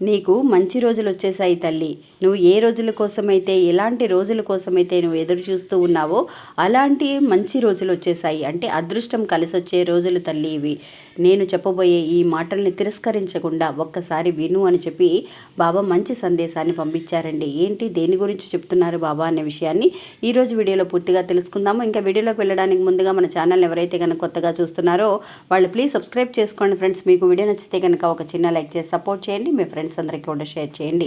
నీకు మంచి రోజులు వచ్చేసాయి తల్లి. నువ్వు ఏ రోజుల కోసమైతే ఎలాంటి రోజుల కోసమైతే నువ్వు ఎదురు చూస్తూ ఉన్నావో అలాంటి మంచి రోజులు వచ్చేసాయి అంటే అదృష్టం కలిసి వచ్చే రోజులు తల్లి ఇవి. నేను చెప్పబోయే ఈ మాటల్ని తిరస్కరించకుండా ఒక్కసారి విను అని చెప్పి బాబా మంచి సందేశాన్ని పంపించారండి. ఏంటి? దేని గురించి చెప్తున్నారు బాబా అనే విషయాన్ని ఈరోజు వీడియోలో పూర్తిగా తెలుసుకుందాము. ఇంకా వీడియోలోకి వెళ్ళడానికి ముందుగా మన ఛానల్ ఎవరైతే కనుక కొత్తగా చూస్తున్నారో వాళ్ళు ప్లీజ్ సబ్స్క్రైబ్ చేసుకోండి ఫ్రెండ్స్. మీకు వీడియో నచ్చితే కనుక ఒక చిన్న లైక్ చేసి సపోర్ట్ చేయండి. మీ ఫ్రెండ్స్ ఫ్రెండ్స్ అందరికీ కూడా షేర్ చేయండి.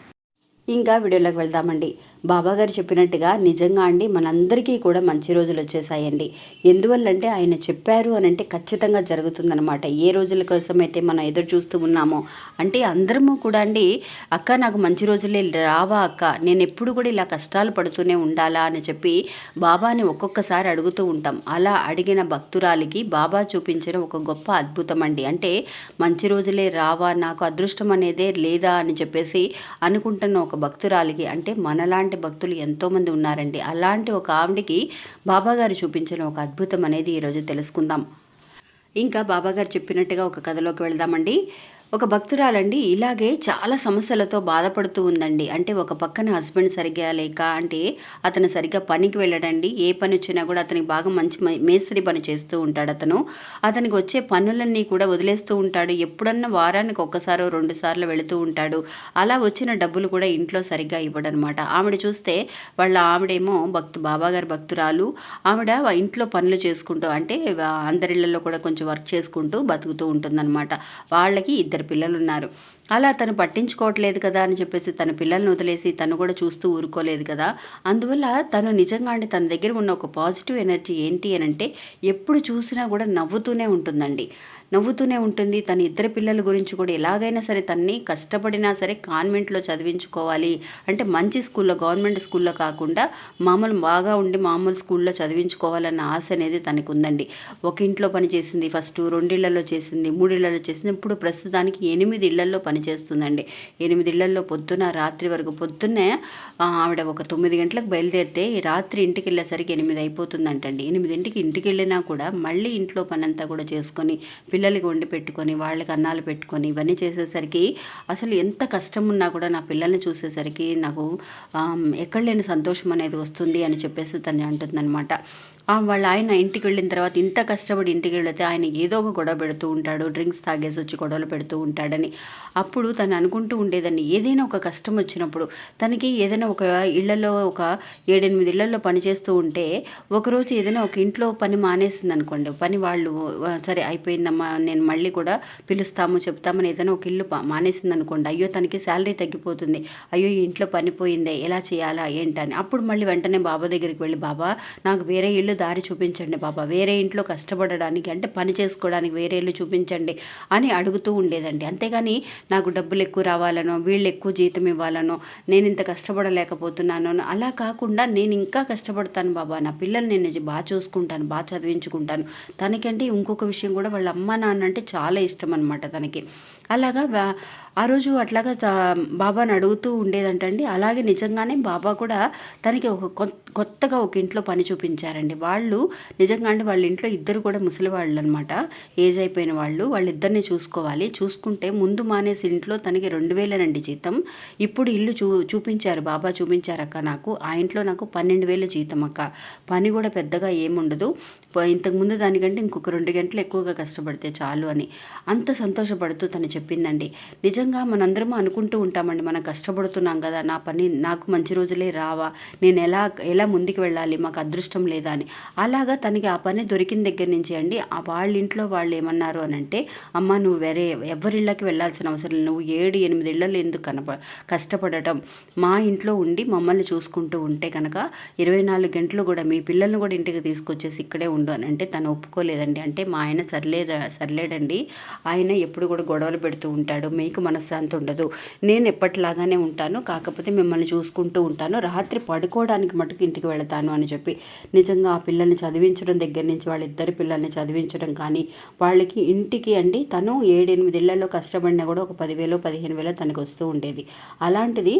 ఇంకా వీడియోలోకి వెళ్దామండి. బాబా గారు చెప్పినట్టుగా నిజంగా అండి మనందరికీ కూడా మంచి రోజులు వచ్చేసాయండి. ఎందువల్లంటే ఆయన చెప్పారు అని అంటే ఖచ్చితంగా జరుగుతుందనమాట ఏ రోజుల కోసం అయితే మనం ఎదురు చూస్తూ ఉన్నామో. అంటే అందరము కూడా అండి అక్క నాకు మంచి రోజులే రావా అక్క. నేను ఎప్పుడు కూడా ఇలా కష్టాలు పడుతూనే ఉండాలా? అని చెప్పి బాబాని ఒక్కొక్కసారి అడుగుతూ ఉంటాం. అలా అడిగిన భక్తురాలికి బాబా చూపించిన ఒక గొప్ప అద్భుతం అండి. అంటే మంచి రోజులే రావా నాకు అదృష్టం అనేదే లేదా అని చెప్పేసి అనుకుంటున్న ఒక భక్తురాలికి అంటే మనలాంటి భక్తులు ఎంతోమంది ఉన్నారండి. అలాంటి ఒక ఆవిడికి బాబాగారు చూపించిన ఒక అద్భుతం అనేది ఈరోజు తెలుసుకుందాం. ఇంకా బాబాగారు చెప్పినట్టుగా ఒక కథలోకి వెళ్దామండి. ఒక భక్తురాలండి ఇలాగే చాలా సమస్యలతో బాధపడుతూ ఉందండి. అంటే ఒక పక్కన హస్బెండ్ సరిగ్గా లేక అంటే అతను సరిగ్గా పనికి వెళ్ళడండి. ఏ పని వచ్చినా కూడా అతనికి బాగా మంచి మ- మేస్త్రి పని చేస్తూ ఉంటాడు అతను. అతనికి వచ్చే పనులన్నీ కూడా వదిలేస్తూ ఉంటాడు. ఎప్పుడన్నా వారానికి ఒక్కసారో రెండు సార్లు వెళుతూ ఉంటాడు. అలా వచ్చిన డబ్బులు కూడా ఇంట్లో సరిగ్గా ఇవ్వడనమాట. ఆవిడ చూస్తే వాళ్ళ ఆవిడేమో భక్తు బాబాగారి భక్తురాలు. ఆవిడ ఇంట్లో పనులు చేసుకుంటూ అంటే అందరిళ్ళలో కూడా కొంచెం వర్క్ చేసుకుంటూ బతుకుతూ ఉంటుందన్నమాట వాళ్ళకి ఇద్దరు పిల్లలు ఉన్నారు అలా తను పట్టించుకోవట్లేదు కదా అని చెప్పేసి తన పిల్లల్ని వదిలేసి తను కూడా చూస్తూ ఊరుకోలేదు కదా. అందువల్ల తను నిజంగా అంటే తన దగ్గర ఉన్న ఒక పాజిటివ్ ఎనర్జీ ఏంటి అని అంటే ఎప్పుడు చూసినా కూడా నవ్వుతూనే ఉంటుందండి. నవ్వుతూనే ఉంటుంది. తన ఇద్దరు పిల్లల గురించి కూడా ఎలాగైనా సరే తన్ని కష్టపడినా సరే కాన్వెంట్లో చదివించుకోవాలి. అంటే మంచి స్కూల్లో గవర్నమెంట్ స్కూల్లో కాకుండా మామూలు బాగా ఉండి మామూలు స్కూల్లో చదివించుకోవాలన్న ఆశ అనేది తనకు ఉందండి ఒక ఇంట్లో పని చేసింది ఫస్ట్ రెండిళ్ళలో చేసింది మూడిళ్ళలో చేసింది. ఇప్పుడు ప్రస్తుతానికి ఎనిమిది ఇళ్ళలో పని పనిచేస్తుందండి. ఎనిమిదిళ్ళలో పొద్దున రాత్రి వరకు పొద్దున్నే ఆవిడ ఒక తొమ్మిది గంటలకు బయలుదేరితే ఈ రాత్రి ఇంటికి వెళ్ళేసరికి ఎనిమిది అయిపోతుందంటండి. ఎనిమిదింటికి ఇంటికి వెళ్ళినా కూడా మళ్ళీ ఇంట్లో పనంతా కూడా చేసుకొని పిల్లలకి వండి పెట్టుకొని వాళ్ళకి అన్నాలు పెట్టుకొని ఇవన్నీ చేసేసరికి అసలు ఎంత కష్టం ఉన్నా కూడా నా పిల్లల్ని చూసేసరికి నాకు ఎక్కడ లేని సంతోషం అనేది వస్తుంది అని చెప్పేసి తను అంటుందన్నమాట. వాళ్ళ ఆయన ఇంటికి వెళ్ళిన తర్వాత ఇంత కష్టపడి ఇంటికి వెళితే ఆయన ఏదో ఒక గొడవ పెడుతూ ఉంటాడు డ్రింక్స్ తాగేసి వచ్చి గొడవలు పెడుతూ ఉంటాడని. అప్పుడు తను అనుకుంటూ ఉండేదాన్ని ఏదైనా ఒక కష్టం వచ్చినప్పుడు తనకి ఏదైనా ఒక ఇళ్ళలో ఒక ఏడెనిమిది ఇళ్ళలో పని చేస్తూ ఉంటే ఒకరోజు ఏదైనా ఒక ఇంట్లో పని మానేసింది అనుకోండి పని వాళ్ళు సరే అయిపోయిందమ్మా నేను మళ్ళీ కూడా పిలుస్తాము చెప్తామని ఏదైనా ఒక ఇల్లు ప- మానేసింది అనుకోండి అయ్యో తనకి శాలరీ తగ్గిపోతుంది అయ్యో ఈ ఇంట్లో పని పోయిందే ఎలా చేయాలా ఏంటని. అప్పుడు మళ్ళీ వెంటనే బాబా దగ్గరికి వెళ్ళి బాబా నాకు వేరే ఇల్లు దారి చూపించండి బాబా. వేరే ఇంట్లో కష్టపడడానికి అంటే పని చేసుకోవడానికి వేరే ఇల్లు చూపించండి అని అడుగుతూ ఉండేదండి. అంతేగాని నాకు డబ్బులు ఎక్కువ రావాలనో వీళ్ళు ఎక్కువ జీతం ఇవ్వాలనో నేను ఇంత కష్టపడలేకపోతున్నానో అలా కాకుండా నేను ఇంకా కష్టపడతాను బాబా. నా పిల్లల్ని నేను బాగా చూసుకుంటాను బాగా చదివించుకుంటాను. తనకంటే ఇంకొక విషయం కూడా వాళ్ళ అమ్మ నాన్న అంటే చాలా ఇష్టం అనమాట తనకి. అలాగా ఆ రోజు అట్లాగా బాబాని అడుగుతూ ఉండేదంటండి. అలాగే నిజంగానే బాబా కూడా తనకి ఒక కొత్తగా ఒక ఇంట్లో పని చూపించారండి. వాళ్ళు నిజంగా అంటే వాళ్ళ ఇంట్లో ఇద్దరు కూడా ముసలి వాళ్ళు అనమాట ఏజ్ అయిపోయిన వాళ్ళు. వాళ్ళిద్దరిని చూసుకోవాలి. చూసుకుంటే ముందు మానేసి ఇంట్లో తనకి రెండు వేలనండి జీతం. ఇప్పుడు ఇల్లు చూ చూపించారు. బాబా చూపించారక్క నాకు. ఆ ఇంట్లో నాకు పన్నెండు వేలు జీతం అక్క. పని కూడా పెద్దగా ఏముండదు ఇంతకుముందు దానికంటే ఇంకొక రెండు గంటలు ఎక్కువగా కష్టపడితే చాలు అని. అంత సంతోషపడుతూ తను చెప్పిందండి. నిజంగా మనందరం అనుకుంటూ ఉంటామండి మనం కష్టపడుతున్నాం కదా నా పని నాకు మంచి రోజులే రావా నేను ఎలా ఎలా ముందుకు వెళ్ళాలి మాకు అదృష్టం లేదా అని. అలాగా తనకి ఆ పని దొరికిన దగ్గర నుంచి అండి ఆ వాళ్ళ ఇంట్లో వాళ్ళు ఏమన్నారు అని అంటే అమ్మ నువ్వు వేరే ఎవరిళ్ళకి వెళ్ళాల్సిన అవసరం లేదు. నువ్వు ఏడు ఎనిమిది ఇళ్ళలు ఎందుకు కనప కష్టపడటం? మా ఇంట్లో ఉండి మమ్మల్ని చూసుకుంటూ ఉంటే కనుక ఇరవై నాలుగు గంటలు కూడా మీ పిల్లల్ని కూడా ఇంటికి తీసుకొచ్చేసి ఇక్కడే ఉండు అని అంటే తను ఒప్పుకోలేదండి. అంటే మా ఆయన సర్లే సర్లేడండి. ఆయన ఎప్పుడు కూడా గొడవలు పెడుతూ ఉంటాడు. మీకు మనశ్శాంతి ఉండదు. నేను ఎప్పటిలాగానే ఉంటాను. కాకపోతే మిమ్మల్ని చూసుకుంటూ ఉంటాను. రాత్రి పడుకోవడానికి మటుకు ఇంటికి వెళతాను అని చెప్పి నిజంగా ఆ పిల్లల్ని చదివించడం దగ్గర నుంచి వాళ్ళిద్దరు పిల్లల్ని చదివించడం కానీ వాళ్ళకి ఇంటికి అండి తను ఏడెనిమిదిళ్ళలో కష్టపడినా కూడా ఒక పదివేలు పదిహేను వేలు తనకు వస్తూ ఉండేది. అలాంటిది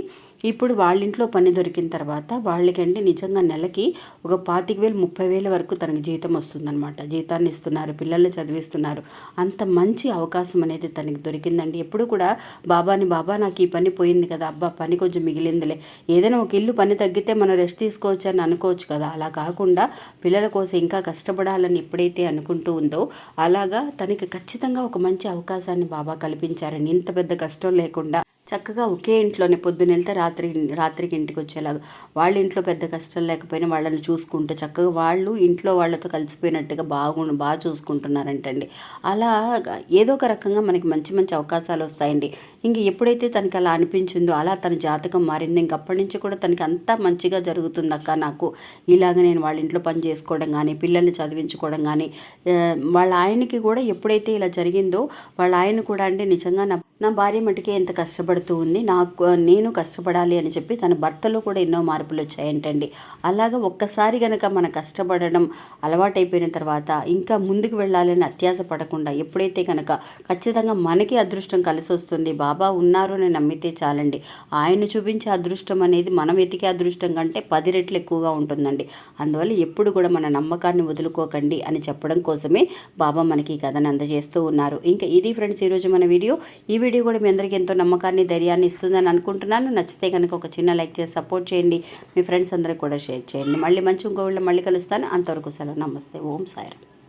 ఇప్పుడు వాళ్ళ ఇంట్లో పని దొరికిన తర్వాత వాళ్ళకంటే నిజంగా నెలకి ఒక పాతిక వేలు ముప్పై వేల వరకు తనకి జీతం వస్తుందన్నమాట. జీతాన్ని ఇస్తున్నారు పిల్లల్ని చదివిస్తున్నారు. అంత మంచి అవకాశం అనేది తనకి దొరికిందండి. ఎప్పుడు కూడా బాబాని బాబా నాకు ఈ పని పోయింది కదా అబ్బా పని కొంచెం మిగిలిందిలే. ఏదైనా ఒక ఇల్లు పని తగ్గితే మనం రెస్ట్ తీసుకోవచ్చు అని అనుకోవచ్చు కదా. అలా కాకుండా పిల్లల కోసం ఇంకా కష్టపడాలని ఎప్పుడైతే అనుకుంటూ ఉందో అలాగా తనకి ఖచ్చితంగా ఒక మంచి అవకాశాన్ని బాబా కల్పించారని ఇంత పెద్ద కష్టం లేకుండా చక్కగా ఒకే ఇంట్లోనే పొద్దున వెళ్తే రాత్రి రాత్రికి ఇంటికి వచ్చేలాగా. వాళ్ళ ఇంట్లో పెద్ద కష్టం లేకపోయినా వాళ్ళని చూసుకుంటూ చక్కగా వాళ్ళు ఇంట్లో వాళ్ళతో కలిసిపోయినట్టుగా బాగు బాగా చూసుకుంటున్నారంటండి. అలా ఏదో ఒక రకంగా మనకి మంచి మంచి అవకాశాలు వస్తాయండి. ఇంక ఎప్పుడైతే తనకి అలా అనిపించిందో అలా తన జాతకం మారింది ఇంక అప్పటి నుంచి కూడా తనకి అంతా మంచిగా జరుగుతుంది అక్క నాకు. ఇలాగ నేను వాళ్ళ ఇంట్లో పని చేసుకోవడం కానీ పిల్లల్ని చదివించుకోవడం కానీ వాళ్ళ ఆయనకి కూడా ఎప్పుడైతే ఇలా జరిగిందో వాళ్ళ ఆయన కూడా అంటే నిజంగా నా నా భార్య మటుకే ఎంత కష్టపడుతుంది కష్టపడుతూ ఉంది. నాకు నేను కష్టపడాలి అని చెప్పి తన భర్తలో కూడా ఎన్నో మార్పులు వచ్చాయంటండి. అలాగా ఒక్కసారి గనక మన కష్టపడడం అలవాటైపోయిన తర్వాత ఇంకా ముందుకు వెళ్ళాలని అత్యాస పడకుండా ఎప్పుడైతే కనుక ఖచ్చితంగా మనకి అదృష్టం కలిసి వస్తుంది బాబా ఉన్నారు అని నమ్మితే చాలండి. ఆయన చూపించే అదృష్టం అనేది మనం వెతికే అదృష్టం కంటే పది రెట్లు ఎక్కువగా ఉంటుందండి. అందువల్ల ఎప్పుడు కూడా మన నమ్మకాన్ని వదులుకోకండి అని చెప్పడం కోసమే బాబా మనకి ఈ కథను అందజేస్తూ ఉన్నారు. ఇంకా ఇది ఫ్రెండ్స్ ఈరోజు మన వీడియో. ఈ వీడియో వీడియో కూడా మీ అందరికీ ఎంతో నమ్మకాన్ని ధైర్యాన్ని ఇస్తుందని అనుకుంటున్నాను. నచ్చితే కనుక ఒక చిన్న లైక్ చేసి సపోర్ట్ చేయండి. మీ ఫ్రెండ్స్ అందరికి కూడా షేర్ చేయండి. మళ్ళీ మంచి ఇంకో మళ్ళీ కలుస్తాను. అంతవరకు సెలవు. నమస్తే. ఓం సాయిరామ్.